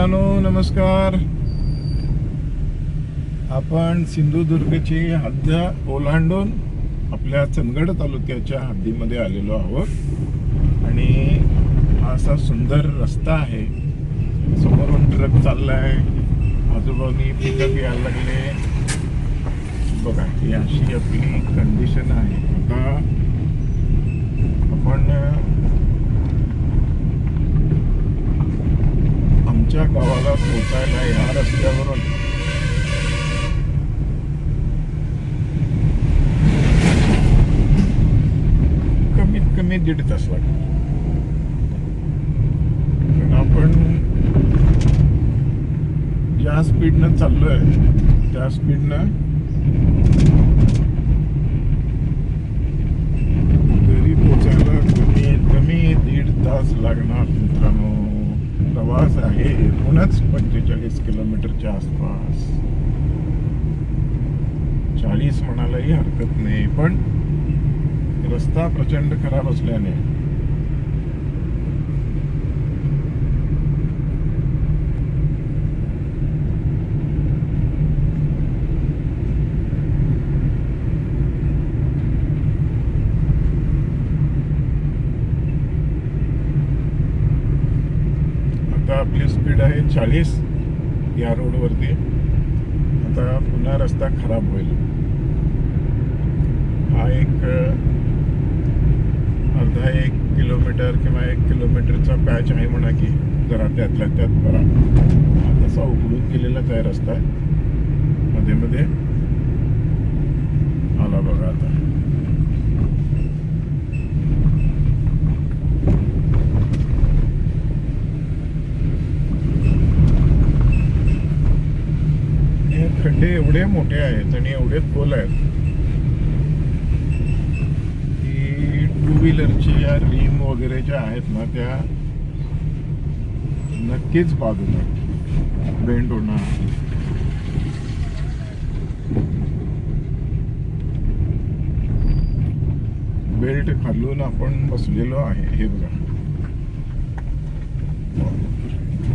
मित्रांनो नमस्कार. आपण सिंधुदुर्गची हद्द ओलांडून आपल्या चंदगड तालुक्याच्या हद्दीमध्ये आलेलो आहोत. आणि हा असा सुंदर रस्ता आहे. समोरून ट्रक चाललाय. आजूबाजूनी पिकअप यायला लागले. बघा ही अशी आपली कंडिशन आहे. आता आपण आमच्या गावाला पोचायला या रस्त्यावरून. कमीत कमी दीड तास लागतो पण आपण ज्या स्पीडनं चाललोय त्या स्पीडनं घरी पोचायला कमी कमी दीड तास लागणार मित्रांनो. प्रवास आहे एकूणच पंचेचाळीस किलोमीटरच्या आसपास. चाळीस म्हणायलाही हरकत नाही पण रस्ता प्रचंड खराब असल्याने आता आपली स्पीड आहे चाळीस या रोडवरती आता पुन्हा रस्ता खराब होईल. हा एक अर्धा एक किलोमीटर किंवा एक किलोमीटरचा पॅच आहे म्हणा की जरा त्यातल्या त्यात बरा हा तसा उघडून गेलेलाच आहे रस्ता. मध्ये मध्ये. आला बघा आता. हे एवढे मोठे आहेत आणि एवढे खोल आहेत की टू व्हीलरची या रिम वगैरे ज्या आहेत ना त्या नक्कीच बाजूला बेंड होणार. बेल्ट खालून आपण बसलेलो आहे हे बघा.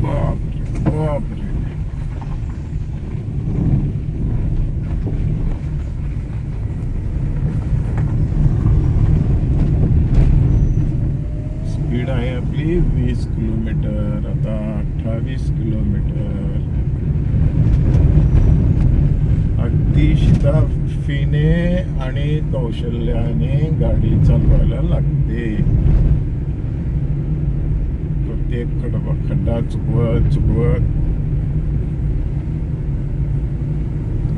बापरे बापरे स्पीड आहे आपली वीस किलोमीटर आता अठ्ठावीस किलोमीटर. अगदी शिताफीने आणि कौशल्याने गाडी चालवायला लागते. प्रत्येक खडबा खड्डा चुकवत चुकवत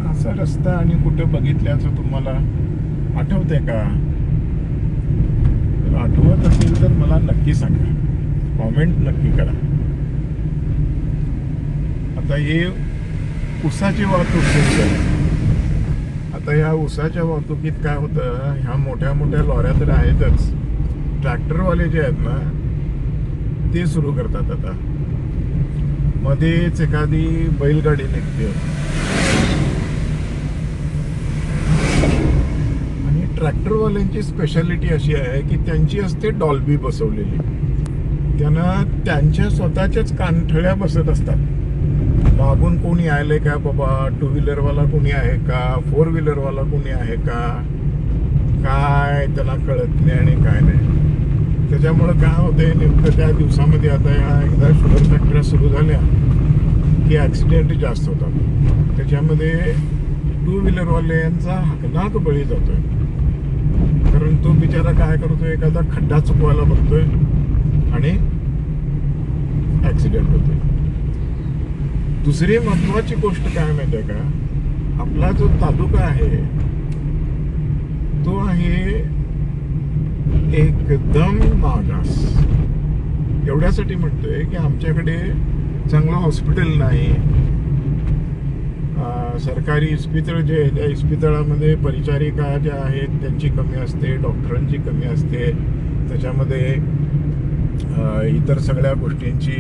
असा रस्ता आणि कुठे बघितल्याचं तुम्हाला आठवतंय का? आठवत असेल तर मला नक्की सांगा. कॉमेंट नक्की करा. आता हे उसाची वाहतूक सुरू आहे. आता ह्या उसाच्या वाहतुकीत काय होतं? ह्या मोठ्या मोठ्या लॉऱ्या तर आहेतच. ट्रॅक्टरवाले जे आहेत ना ते सुरू करतात आता. मध्येच एखादी बैलगाडी निघते. आणि ट्रॅक्टरवाल्यांची स्पेशालिटी अशी आहे की त्यांची असते डॉल्बी बसवलेली. त्यांना त्यांच्या स्वतःच्याच कानठळ्या बसत असतात. मागून कोणी आले का बाबा टू व्हीलरवाला कोणी आहे का फोर व्हीलरवाला कोणी आहे का? काय त्याला कळत नाही आणि काय नाही. त्याच्यामुळं काय होते नेमकं त्या दिवसामध्ये आता या एकदा शुगर फॅक्टऱ्या सुरू झाल्या की ॲक्सिडेंट जास्त होतात. त्याच्यामध्ये टू व्हीलरवाल्यांचा हकनाक बळी जातोय. कारण तो बिचारा काय करतोय एखादा खड्डा चुकवायला बघतोय. आणि ॲक्सिडेंट होते. दुसरी महत्वाची गोष्ट काय माहिती आहे का? आपला जो तालुका आहे तो आहे एकदम मागास. एवढ्यासाठी म्हणतोय की आमच्याकडे चांगलं हॉस्पिटल नाही. सरकारी इस्पितळ जे आहे त्या इस्पितळामध्ये परिचारिका ज्या आहेत त्यांची कमी असते डॉक्टरांची कमी असते. त्याच्यामध्ये इतर सगळ्या गोष्टींची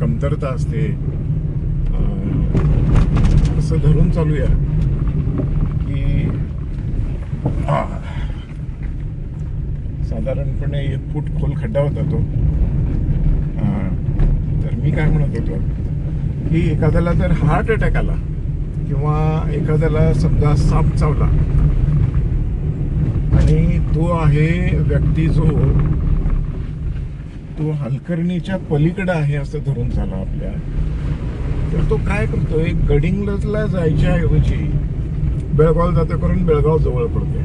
कमतरता असते. असं धरून चालूया की साधारणपणे एक फूट खोल खड्डा होता तो. तर मी काय म्हणत होतो की एखाद्याला जर हार्ट अटॅक आला किंवा एखाद्याला समजा साप चावला आणि तो आहे व्यक्ती जो तो हलकर्णीच्या पलीकडे आहे असं धरून झाला आपल्या. तर तो काय करतोय? गडिंग्लजला जायच्या ऐवजी बेळगाव जाता करून बेळगाव जवळ पडते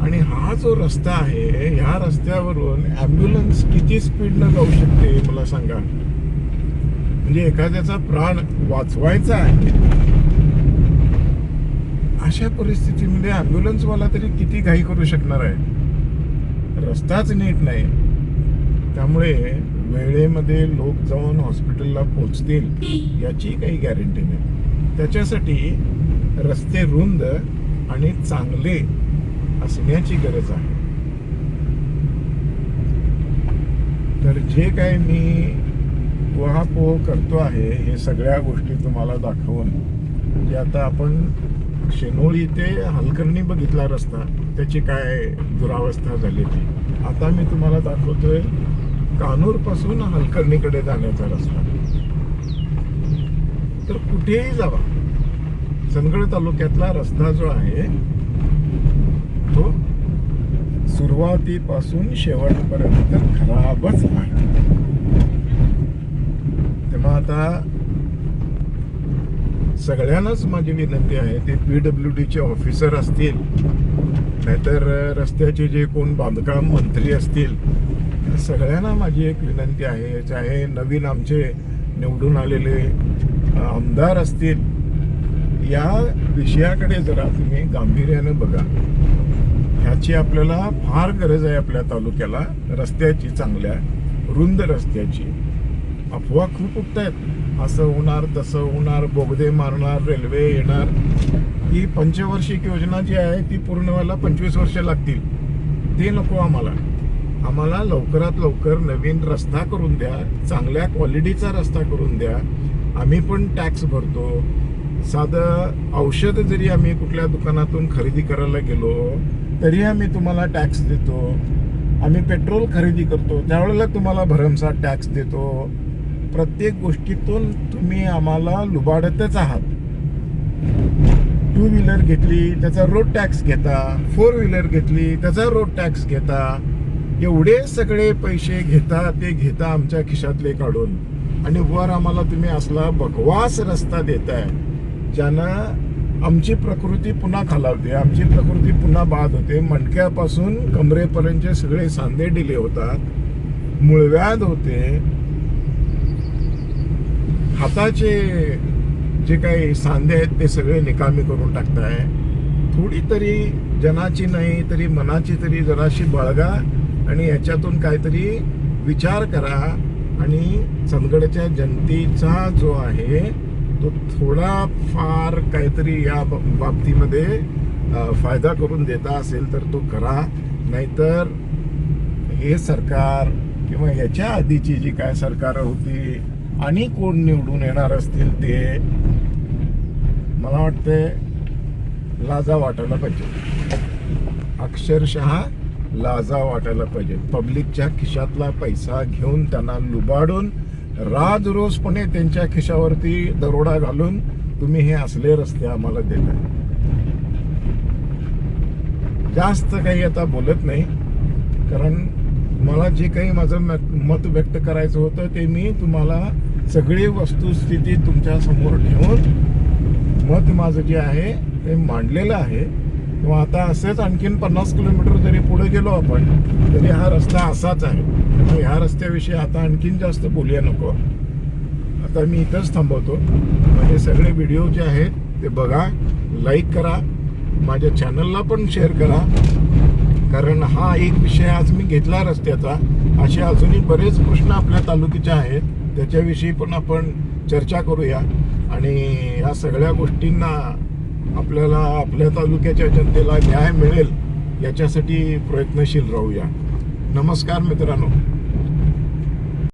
आणि हा जो रस्ता आहे ह्या रस्त्यावरून ॲम्ब्युलन्स किती स्पीडनं जाऊ शकते मला सांगा. म्हणजे एखाद्याचा प्राण वाचवायचा आहे. अशा परिस्थितीमध्ये ॲम्ब्युलन्सवाला तरी किती घाई करू शकणार आहे? रस्ताच नीट नाही. त्यामुळे वेळेमध्ये लोक जाऊन हॉस्पिटलला पोचतील याची काही गॅरंटी नाही. त्याच्यासाठी रस्ते रुंद आणि चांगले असण्याची गरज आहे. तर जे काय मी पोहापोह करतो आहे हे सगळ्या गोष्टी तुम्हाला दाखवून म्हणजे आता आपण शेनोळी ते हलकर्णी बघितला रस्ता त्याची काय दुरावस्था झाली ती. आता मी तुम्हाला दाखवतोय कानूरपासून हलकर्णीकडे जाण्याचा रस्ता. तर कुठेही जावा. चंदगड तालुक्यातला रस्ता जो आहे तो सुरुवातीपासून शेवटपर्यंत खराबच आहे. तेव्हा आता सगळ्यांनाच माझी विनंती आहे ते पी डब्ल्यू डीचे ऑफिसर असतील नाहीतर रस्त्याचे जे कोण बांधकाम मंत्री असतील सगळ्यांना माझी एक विनंती आहे चाहे नवीन आमचे निवडून आलेले आमदार असतील या विषयाकडे जरा तुम्ही गांभीर्यानं बघा. ह्याची आपल्याला फार गरज आहे आपल्या तालुक्याला रस्त्याची चांगल्या रुंद रस्त्याची. अफवा खूप उठत आहेत असं होणार तसं होणार बोगदे मारणार रेल्वे येणार. ही पंचवार्षिक योजना जी आहे ती पूर्ण व्हायला पंचवीस वर्ष लागतील. ते नको आम्हाला. आम्हाला लवकरात लवकर नवीन रस्ता करून द्या चांगल्या क्वालिटीचा रस्ता करून द्या. आम्ही पण टॅक्स भरतो. साधं औषध जरी आम्ही कुठल्या दुकानातून खरेदी करायला गेलो तरी आम्ही तुम्हाला टॅक्स देतो. आम्ही पेट्रोल खरेदी करतो. त्यावेळेला तुम्हाला भरमसाठ टॅक्स देतो. प्रत्येक गोष्टीतून तुम्ही आम्हाला लुबाडतच आहात. टू व्हीलर घेतली त्याचा रोड टॅक्स घेता. फोर व्हीलर घेतली त्याचा रोड टॅक्स घेता. एवढे सगळे पैसे घेता ते घेता आमच्या खिशातले काढून. आणि वर आम्हाला तुम्ही असला बकवास रस्ता देताय ज्यानं आमची प्रकृती पुन्हा खालावते आमची प्रकृती पुन्हा बाद होते. मणक्यापासून कमरेपर्यंतचे सगळे सांधे डिले होतात मुळव्याध होते. हाताचे जे काही सांधे आहेत ते सगळे निकामी करून टाकताय. थोडी तरी जनाची नाही तरी मनाची तरी जराशी बाळगा आणि याच्यातून काहीतरी विचार करा आणि चंदगडच्या जनतेचा जो आहे तो थोडा फार काहीतरी या बाबतीमध्ये फायदा करून देता असेल तर तो करा. नाहीतर हे सरकार किंवा याच्या आधीची जी काय सरकार होती आणि कोण निवडून येणार असतील ते मला वाटते लाजा वाटायला पाहिजे. अक्षरशः लाजा वाटायला पाहिजे. पब्लिकच्या खिशातला पैसा घेऊन त्यांना लुबाडून राजरोजपणे त्यांच्या खिशावरती दरोडा घालून तुम्ही हे असले रस्ते आम्हाला देताय जास्त काही आता बोलत नाही. कारण मला जे काही माझं मत- मत व्यक्त करायचं होतं ते मी तुम्हाला सगळी वस्तुस्थिती तुमच्यासमोर ठेवून मत माझं जे आहे ते मांडलेलं आहे. किंवा आता असेच आणखीन पन्नास किलोमीटर जरी पुढे गेलो आपण तरी हा रस्ता असाच आहे. त्यामुळे ह्या रस्त्याविषयी आता आणखीन जास्त बोलूया नको. आता मी इथंच थांबवतो. माझे सगळे व्हिडिओ जे आहेत ते बघा लाईक करा माझ्या चॅनलला पण शेअर करा. कारण हा एक विषय आज मी घेतला रस्त्याचा. असे अजूनही बरेच प्रश्न आपल्या तालुक्याचे आहेत. त्याच्याविषयी पण आपण चर्चा करूया. आणि या सगळ्या गोष्टींना आपल्याला आपल्या तालुक्याच्या जनतेला न्याय मिळेल याच्यासाठी प्रयत्नशील राहूया. नमस्कार मित्रांनो.